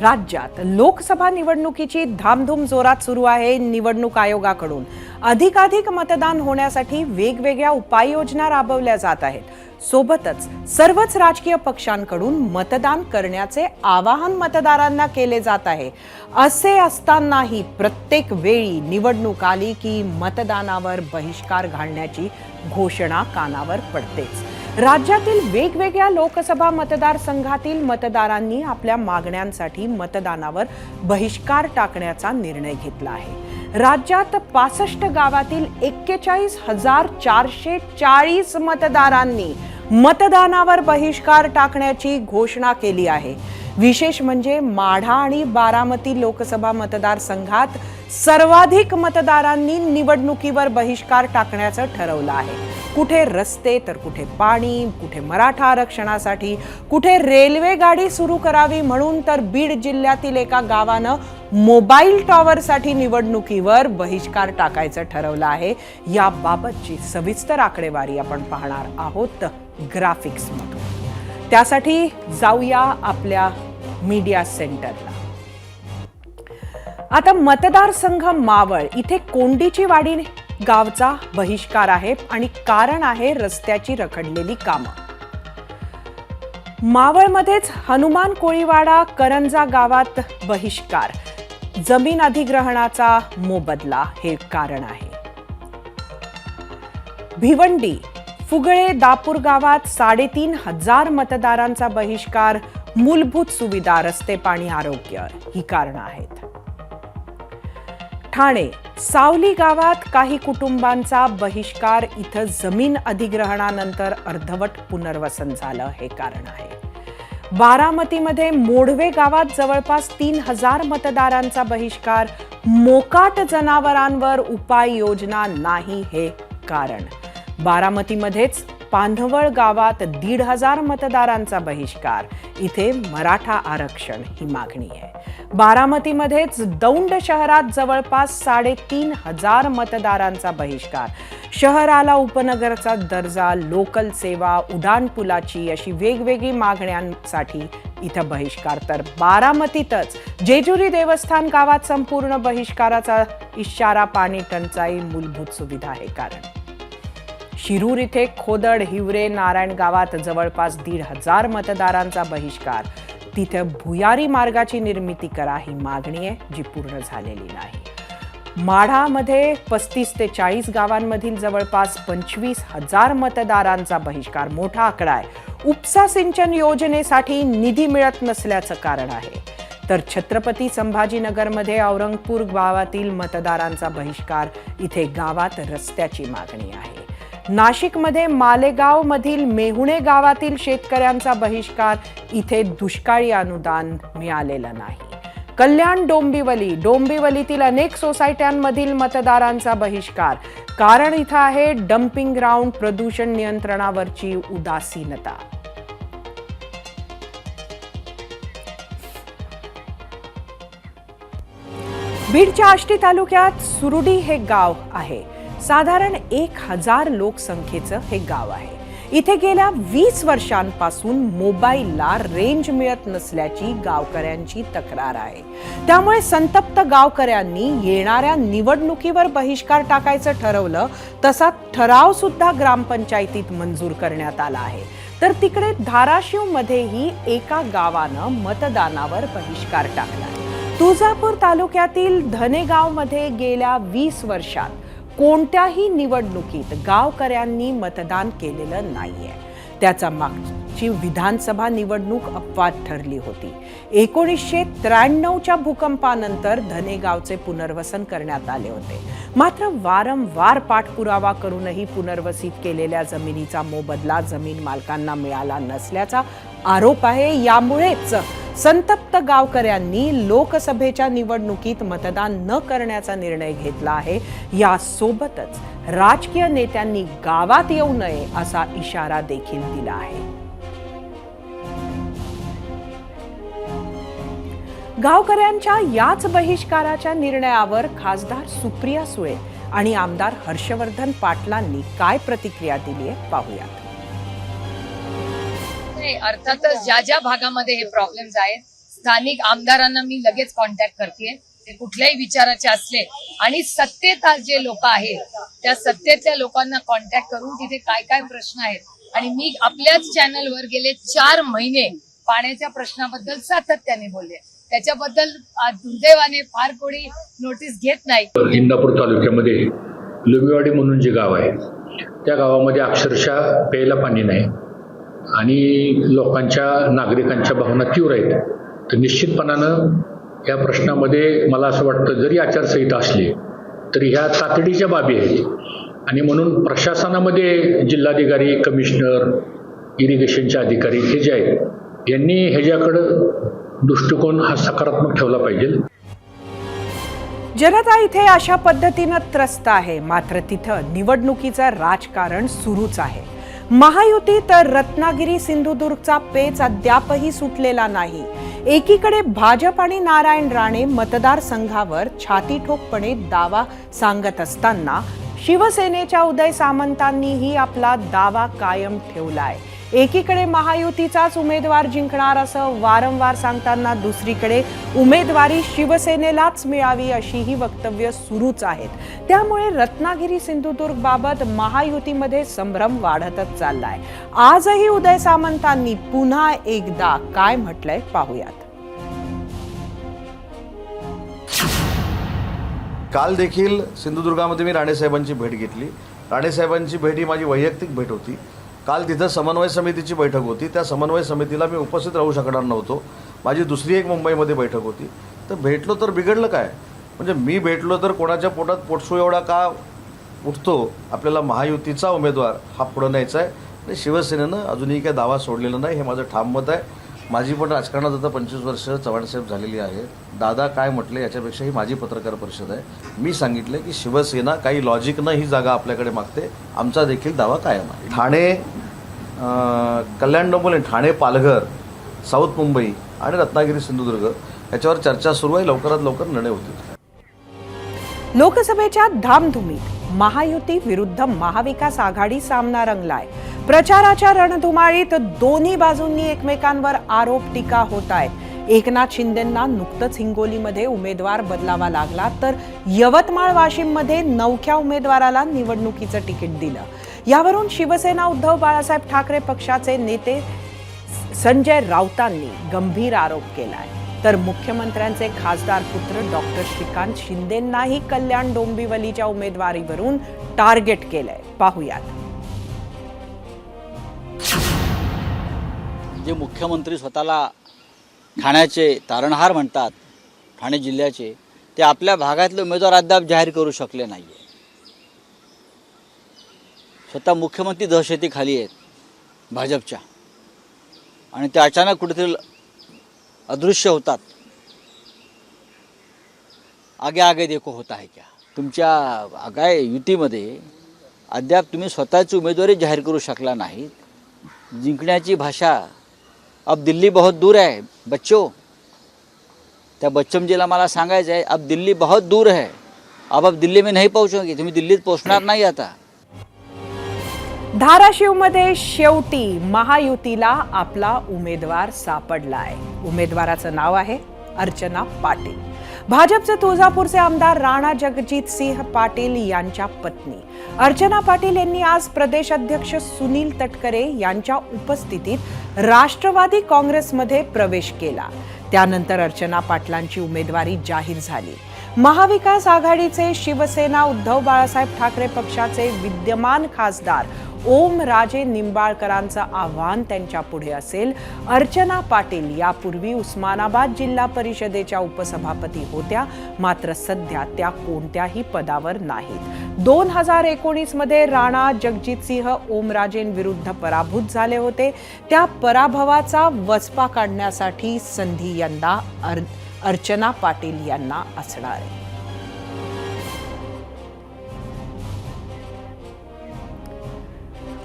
राज्यात लोकसभा निवडणुकीची धामधूम जोरात सुरू आहे निवडणूक आयोगाकडून. अधिकाधिक मतदान होण्यासाठी वेगवेगळ्या उपाययोजना राबवल्या जात आहेत. सोबतच सर्वच राजकीय पक्षांकडून मतदान करण्याचे आवाहन मतदारांना केले जात आहे. असे असतानाही प्रत्येक वेळी निवडणूक आली की मतदानावर बहिष्कार घालण्याची घोषणा कानावर पडतेच. राज्यातील वेगवेगळ्या लोकसभा मतदारसंघातील मतदारांनी आपल्या मागण्यांसाठी मतदानावर बहिष्कार टाकण्याचा निर्णय घेतला आहे. राज्यात पासष्ट गावातील एक्केचाळीस हजार चारशे चाळीस मतदारांनी मतदानावर बहिष्कार टाकण्याची घोषणा केली आहे. विशेष म्हणजे माढा आणि बारामती लोकसभा मतदारसंघात सर्वाधिक मतदारांनी निवडणुकीवर बहिष्कार टाकण्याचं ठरवलं आहे. कुठे रस्ते तर कुठे पाणी कुठे मराठा आरक्षणासाठी कुठे रेल्वे गाडी सुरू करावी म्हणून तर बीड जिल्ह्यातील एका गावानं मोबाईल टॉवरसाठी निवडणुकीवर बहिष्कार टाकायचं ठरवलं आहे. याबाबतची सविस्तर आकडेवारी आपण पाहणार आहोत ग्राफिक्समधून. त्यासाठी जाऊया आपल्या मीडिया सेंटरला. आता मतदारसंघ मावळ इथे कोंडीची वाडी गावचा बहिष्कार आहे आणि कारण आहे रस्त्याची रखडलेली कामं. मावळमध्येच हनुमान कोळीवाडा करंजा गावात बहिष्कार. जमीन अधिग्रहणाचा मोबदला हे कारण आहे. भिवंडी फुगळे दापूर गावात साडेतीन हजार मतदारांचा बहिष्कार. मूलभूत सुविधा रस्ते पाणी आरोग्य ही कारणं आहेत. ठाणे सावली गावात काही कुटुंबांचा बहिष्कार इथं जमीन अधिग्रहणानंतर अर्धवट पुनर्वसन झालं हे कारण आहे. बारामतीमध्ये मोढवे गावात जवळपास तीन हजार मतदारांचा बहिष्कार मोकाट जनावरांवर उपाययोजना नाही हे कारण. बारामतीमध्येच पांधवळ गावात दीड हजार मतदारांचा बहिष्कार. इथे मराठा आरक्षण ही मागणी आहे. बारामतीमध्येच दौंड शहरात जवळपास साडेतीन हजार मतदारांचा बहिष्कार. शहराला उपनगरचा दर्जा लोकल सेवा उड्डाणपुलाची अशी वेगवेगळी मागण्यांसाठी इथं बहिष्कार. तर बारामतीतच जेजुरी देवस्थान गावात संपूर्ण बहिष्काराचा इशारा पाणी टंचाई मूलभूत सुविधा आहे. कारण शिरूर इथे खोदड हिवरे नारायण गावात जवळपास दीड हजार मतदारांचा बहिष्कार. तिथे भुयारी मार्गाची निर्मिती करा ही मागणी आहे जी पूर्ण झालेली नाही. माढामध्ये पस्तीस ते चाळीस गावांमधील जवळपास पंचवीस हजार मतदारांचा बहिष्कार. मोठा आकडा आहे. उपसा सिंचन योजनेसाठी निधी मिळत नसल्याचं कारण आहे. तर छत्रपती संभाजीनगरमध्ये औरंगपूर गावातील मतदारांचा बहिष्कार. इथे गावात रस्त्याची मागणी आहे. नाशिकमध्ये मालेगाव मधील मेहुणे गावातील शेतकऱ्यांचा बहिष्कार. इथे दुष्काळी अनुदान मिळालेलं नाही. कल्याण डोंबिवली डोंबिवलीतील अनेक सोसायट्यांमधील मतदारांचा बहिष्कार. कारण इथं आहे डम्पिंग ग्राउंड प्रदूषण नियंत्रणावरची उदासीनता. बीडच्या आष्टी तालुक्यात सुरुडी हे गाव आहे. साधारण एक हजार लोकसंख्येचं हे गाव आहे. इथे गेल्या वीस वर्षांपासून मोबाईलला रेंज मिळत नसल्याची गावकऱ्यांची तक्रार आहे. त्यामुळे संतप्त गावकऱ्यांनी येणाऱ्या निवडणुकीवर बहिष्कार टाकायचं ठरवलं तसा ठराव सुद्धा ग्रामपंचायतीत मंजूर करण्यात आला आहे. तर तिकडे धाराशिव मध्येही एका गावानं मतदानावर बहिष्कार टाकला. तुळजापूर तालुक्यातील धनेगावमध्ये गेल्या वीस वर्षात कोणत्याही निवडणुकीत गावकऱ्यांनी मतदान केलेलं नाहीये. त्याचा मागची विधानसभा निवडणूक अपवाद ठरली होती. एकोणीसशे त्र्याण्णवच्या भूकंपानंतर धनेगावचे पुनर्वसन करण्यात आले होते. मात्र वारंवार पाठपुरावा करूनही पुनर्वसित केलेल्या जमिनीचा मोबदला जमीन मालकांना मिळाला नसल्याचा आरोप आहे. यामुळेच संतप्त गावकऱ्यांनी लोकसभेच्या निवडणुकीत मतदान न करण्याचा निर्णय घेतला आहे. यासोबतच राजकीय नेत्यांनी गावात येऊ नये असा इशारा देखील दिला आहे. गावकऱ्यांच्या याच बहिष्काराच्या निर्णयावर खासदार सुप्रिया सुळे आणि आमदार हर्षवर्धन पाटलांनी काय प्रतिक्रिया दिली आहे पाहूयात नाही अर्थातच ज्या ज्या भागामध्ये हे प्रॉब्लेम्स आहेत स्थानिक आमदारांना मी लगेच कॉन्टॅक्ट करते ते कुठल्याही विचाराचे असले आणि सत्तेत जे लोक आहेत त्या सत्तेतल्या लोकांना कॉन्टॅक्ट करून तिथे काय काय प्रश्न आहेत. आणि मी आपल्याच चॅनलवर गेले चार महिने पाण्याच्या प्रश्नाबद्दल सातत्याने बोलले. त्याच्याबद्दल दुर्दैवाने फार कोणी नोटीस घेत नाही. इंदापूर तालुक्यामध्ये लुबिवाडी म्हणून जे गाव आहे त्या गावामध्ये अक्षरशः प्यायला पाणी नाही. आणि लोकांच्या नागरिकांच्या भावना तीव्र आहेत. तर निश्चितपणानं या प्रश्नामध्ये मला असं वाटतं जरी आचारसंहिता असली तरी ह्या तातडीच्या बाबी आहेत. आणि म्हणून प्रशासनामध्ये जिल्हाधिकारी कमिशनर इरिगेशनचे अधिकारी हे जे आहेत यांनी ह्याच्याकडं दृष्टिकोन हा सकारात्मक ठेवला पाहिजे. जनता इथे अशा पद्धतीनं त्रस्त आहे. मात्र तिथं निवडणुकीचं राजकारण सुरूच आहे. महायुती तर रत्नागिरी सिंधुदुर्गचा पेच अद्यापही सुटलेला नाही. एकीकडे भाजप आणि नारायण राणे मतदारसंघावर छातीठोकपणे दावा सांगत असताना शिवसेनेच्या उदय सामंतांनीही आपला दावा कायम ठेवलाय. एकीकडे महायुतीचाच उमेदवार जिंकणार असं वारंवार सांगताना दुसरीकडे उमेदवारी शिवसेनेलाच मिळावी अशीही वक्तव्य सुरूच आहेत. त्यामुळे रत्नागिरी सिंधुदुर्ग बाबत महायुतीमध्ये संभ्रम वाढतच चाललाय. आजही उदय सामंतांनी पुन्हा एकदा काय म्हटलंय पाहूयात. काल देखील सिंधुदुर्गामध्ये मी राणेसाहेबांची भेट घेतली. राणेसाहेबांची भेट ही माझी वैयक्तिक भेट होती. काल तिथं समन्वय समितीची बैठक होती. त्या समन्वय समितीला मी उपस्थित राहू शकणार नव्हतो. माझी दुसरी एक मुंबईमध्ये बैठक होती. तर भेटलो तर बिघडलं काय? म्हणजे मी भेटलो तर कोणाच्या पोटात पोटसू एवढा का उठतो? आपल्याला महायुतीचा उमेदवार हा पुढं न्यायचा आहे. आणि शिवसेनेनं अजूनही काही दावा सोडलेला नाही. हे माझं ठाम मत आहे. माझी पण राजकारणात आता पंचवीस वर्ष चव्हाणसाहेब झालेली आहे दादा काय म्हटले याच्यापेक्षा ही माझी पत्रकार परिषद आहे. मी सांगितलं की शिवसेना काही लॉजिकनं ही जागा आपल्याकडे मागते. आमचा देखील दावा कायम आहे. ठाणे कल्याण डोंबिवली ठाणे पालघर साऊथ मुंबई आणि रत्नागिरी सिंधुदुर्ग याच्यावर चर्चा सुरू आहे. लवकरात लवकर निर्णय होतील. लोकसभेच्या धामधुमीत महायुती विरुद्ध महाविकास आघाडी सामना रंगलाय. प्रचाराच्या रणधुमाळीत दोन्ही बाजूंनी एकमेकांवर आरोप टीका होत आहेत. एकनाथ शिंदेंना नुकतंच हिंगोलीमध्ये उमेदवार बदलावा लागला तर यवतमाळ वाशिममध्ये नवख्या उमेदवाराला निवडणुकीचं तिकीट दिलं. यावरून शिवसेना उद्धव बाळासाहेब ठाकरे पक्षाचे नेते संजय राऊतांनी गंभीर आरोप केलाय. तर मुख्यमंत्र्यांचे खासदार पुत्र डॉक्टर श्रीकांत शिंदेंनाही कल्याण डोंबिवलीच्या उमेदवारीवरून टार्गेट केलंय. पाहुयात. जे मुख्यमंत्री स्वतःला ठाण्याचे तारणहार म्हणतात ठाणे जिल्ह्याचे ते आपल्या भागातले उमेदवार अद्याप जाहीर करू शकले नाही आहे स्वतः मुख्यमंत्री दहशतीखाली आहेत भाजपच्या. आणि ते अचानक कुठेतरी अदृश्य होतात. आगे आगे देखो होता आहे क्या? तुमच्या आगाय युतीमध्ये अद्याप तुम्ही स्वतःची उमेदवारी जाहीर करू शकला नाहीत. जिंकण्याची भाषा अब दिल्ली बहुत दूर है बच्चों। त्या बच्चमजीला मला सांगायचं आहे अब दिल्ली बहुत दूर है। अब अब दिल्ली में नाही पहुंचोगे तुम्ही दिल्लीत पोहोचणार नाही आता। धाराशिवमध्ये शेवटी महायुतीला आपला उमेदवार सापडलाय. उमेदवाराचं नाव आहे अर्चना पाटील. भाजपचे तुळजापूरचे आमदार राणा जगजित सिंह पाटील यांच्या पत्नी. अर्चना पाटील यांनी आज प्रदेश अध्यक्ष सुनील तटकरे यांच्या उपस्थितीत राष्ट्रवादी काँग्रेसमध्ये प्रवेश केला. त्यानंतर अर्चना पाटलांची उमेदवारी जाहीर झाली. महाविकास आघाडीचे शिवसेना उद्धव बाळासाहेब ठाकरे पक्षाचे विद्यमान खासदार ओम राजे निंबाळकरांचं आव्हान त्यांच्या पुढे असेल. अर्चना पाटील यापूर्वी उस्मानाबाद जिल्हा परिषदेच्या उपसभापती होत्या. मात्र सध्या त्या कोणत्याही पदावर नाहीत. दोन हजार एकोणीसमध्ये राणा राणा जगजितसिंह ओमराजेंविरुद्ध पराभूत झाले होते. त्या पराभवाचा वचपा काढण्यासाठी संधी यंदा अर अर्चना पाटील यांना असणार आहे.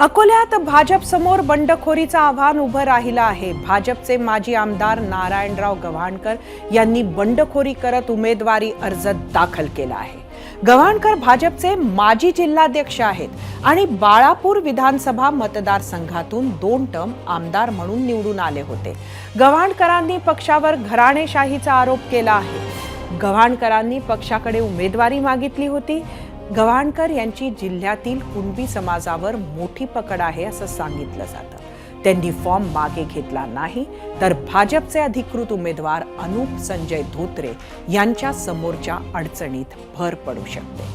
अकोल्यात भाजप समोर बंडखोरीचं आव्हान उभं राहिलं आहे. भाजपचे माजी आमदार नारायणराव गव्हाणकर यांनी बंडखोरी करत उमेदवारी अर्ज दाखल केला आहे. गव्हाणकर भाजपचे माजी जिल्हाध्यक्ष आहेत आणि बाळापूर विधानसभा मतदारसंघातून दोन टर्म आमदार म्हणून निवडून आले होते. गव्हाणकरांनी पक्षावर घराणेशाहीचा आरोप केला आहे. गव्हाणकरांनी पक्षाकडे उमेदवारी मागितली होती. गव्हाणकर यांची जिल्ह्यातील कुणबी समाजावर मोठी पकड आहे असं सांगितलं जातं. त्यांनी फॉर्म मागे घेतला नाही तर भाजपचे अधिकृत उमेदवार अनुप संजय धोत्रे यांच्या समोरच्या अडचणीत भर पडू शकते.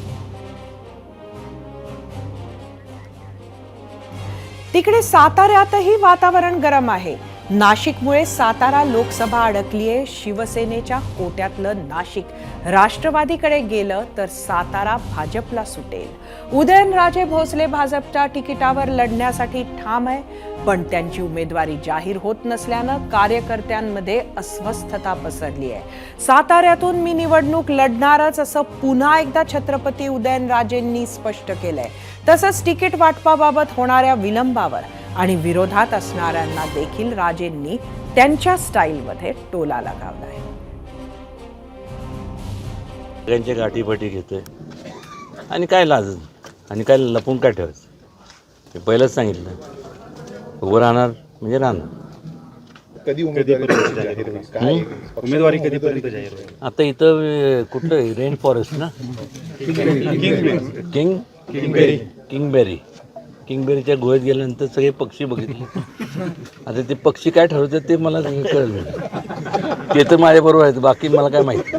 तिकडे साताऱ्यातही वातावरण गरम आहे. नाशिकमुळे सातारा लोकसभा अडकलीये शिवसेनेच्या कोट्यातलं नाशिक. राष्ट्रवादीकडे गेलं तर सातारा भाजपला सुटेल. उदयनराजे भोसले भाजपच्या तिकिटावर लढण्यासाठी ठाम आहे पण त्यांची उमेदवारी जाहीर होत नसल्यानं कार्यकर्त्यांमध्ये अस्वस्थता पसरली आहे. साताऱ्यातून मी निवडणूक लढणारच असं पुन्हा एकदा छत्रपती उदयनराजेंनी स्पष्ट केलंय. तसंच तिकीट वाटपाबाबत होणाऱ्या विलंबावर आणि विरोधात असणाऱ्यांना देखील राजेंनी त्यांच्या स्टाईलमध्ये टोला लगावलाय सगळ्यांच्या गाठीपाठी घेतोय. आणि काय लाज आणि काय लपून काय ठेवायचं? ते पहिलंच सांगितलं. उभं राहणार म्हणजे राहणार. कधी उमेदवारी जाहीर होईल? काय उमेदवारी कधीपर्यंत जाहीर होईल? आता इथं अं, कुठलं रेन फॉरेस्ट ना? किंग? किंगबेरी किंगबेरी. किंगबेरीच्या गुहेत गेल्यानंतर सगळे पक्षी बघितले. आता ते पक्षी काय ठरवतात ते मला कळलं. ते तर माझ्याबरोबर आहेत बाकी मला काय माहिती.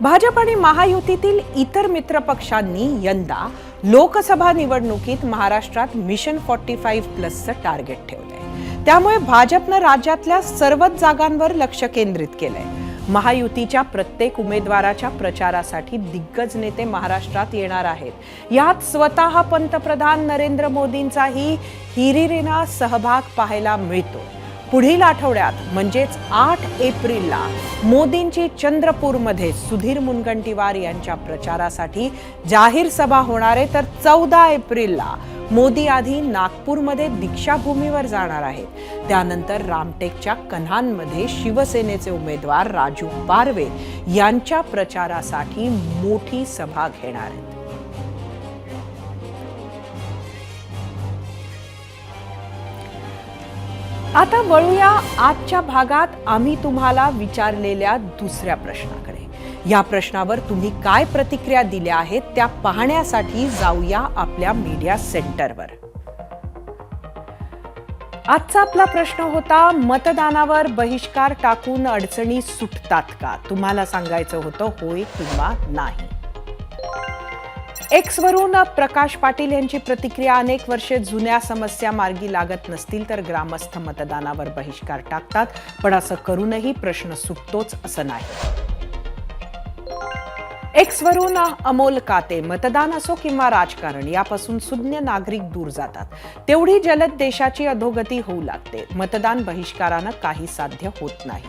भाजप आणि महायुतीतील इतर मित्र पक्षांनी यंदा लोकसभा निवडणुकीत महाराष्ट्रात मिशन फॉर्टी फाईव्ह प्लसचं टार्गेट ठेवलंय. त्यामुळे भाजपनं राज्यातल्या सर्वच जागांवर लक्ष केंद्रित केलंय. महायुतीच्या प्रत्येक उमेदवाराच्या प्रचारासाठी दिग्गज नेते महाराष्ट्रात येणार आहेत. यात स्वतः पंतप्रधान नरेंद्र मोदींचाही हिरिरीना सहभाग पाहायला मिळतो. पुढील आठवड्यात म्हणजेच आठ एप्रिलला मोदींची चंद्रपूरमध्ये सुधीर मुनगंटीवार यांच्या प्रचारासाठी जाहीर सभा होणार आहे. तर चौदा एप्रिलला मोदी आधी नागपूरमध्ये दीक्षाभूमीवर जाणार आहेत. त्यानंतर रामटेकच्या कन्हानमध्ये शिवसेनेचे उमेदवार राजू पारवे यांच्या प्रचारासाठी मोठी सभा घेणार आहेत. आता वळूया आजच्या भागात आम्ही तुम्हाला विचारलेल्या दुसऱ्या प्रश्नाकडे. या प्रश्नावर तुम्ही काय प्रतिक्रिया दिल्या आहेत त्या पाहण्यासाठी जाऊया आपल्या मीडिया सेंटरवर आजचा आपला प्रश्न होता मतदानावर बहिष्कार टाकून अडचणी सुटतात का? तुम्हाला सांगायचं होतं होय किंवा नाही. एक्सवरून प्रकाश पाटील यांची प्रतिक्रिया अनेक वर्षे जुन्या समस्या मार्गी लागत नसतील तर ग्रामस्थ मतदानावर बहिष्कार टाकतात. पण असं करूनही प्रश्न सुटतोच असं नाही. एक्सवरून अमोल काते मतदान असो किंवा राजकारण यापासून सुज्ञ नागरिक दूर जातात. तेवढी जलद देशाची अधोगती होऊ लागते. मतदान बहिष्कारानं काही साध्य होत नाही.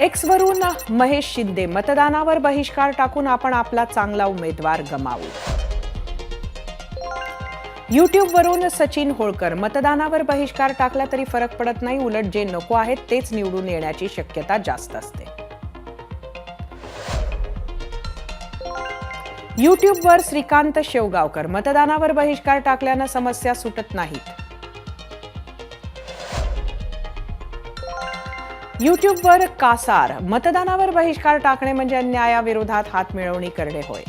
एक्स वरून महेश शिंदे मतदानावर बहिष्कार टाकून आपण आपला चांगला उमेदवार गमावू. युट्यूबवरून सचिन होळकर मतदानावर बहिष्कार टाकला तरी फरक पडत नाही उलट जे नको आहेत तेच निवडून येण्याची शक्यता जास्त असते. युट्यूबवर श्रीकांत शेवगावकर मतदानावर बहिष्कार टाकल्यानं समस्या सुटत नाहीत. युट्यूबवर कासार मतदानावर बहिष्कार टाकणे म्हणजे अन्यायाविरोधात हात मिळवणी करणे होय.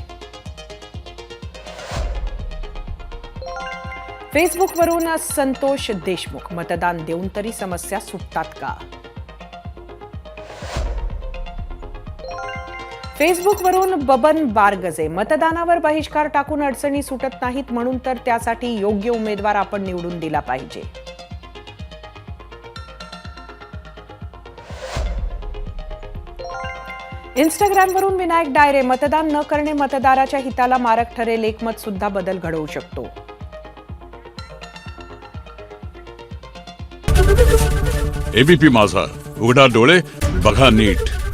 फेसबुकवरून संतोष देशमुख मतदान देऊन तरी समस्या सुटतात का? फेसबुकवरून बबन बारगजे मतदानावर बहिष्कार टाकून अडचणी सुटत नाहीत म्हणून तर त्यासाठी योग्य उमेदवार आपण निवडून दिला पाहिजे. इंस्टाग्रामवरून विनायक डायरे मतदान न करणे मतदाराच्या हिताला मारक ठरेल एकमत सुद्धा बदल घडवू शकतो. एबीपी माझा. उघडा डोळे बघा नीट.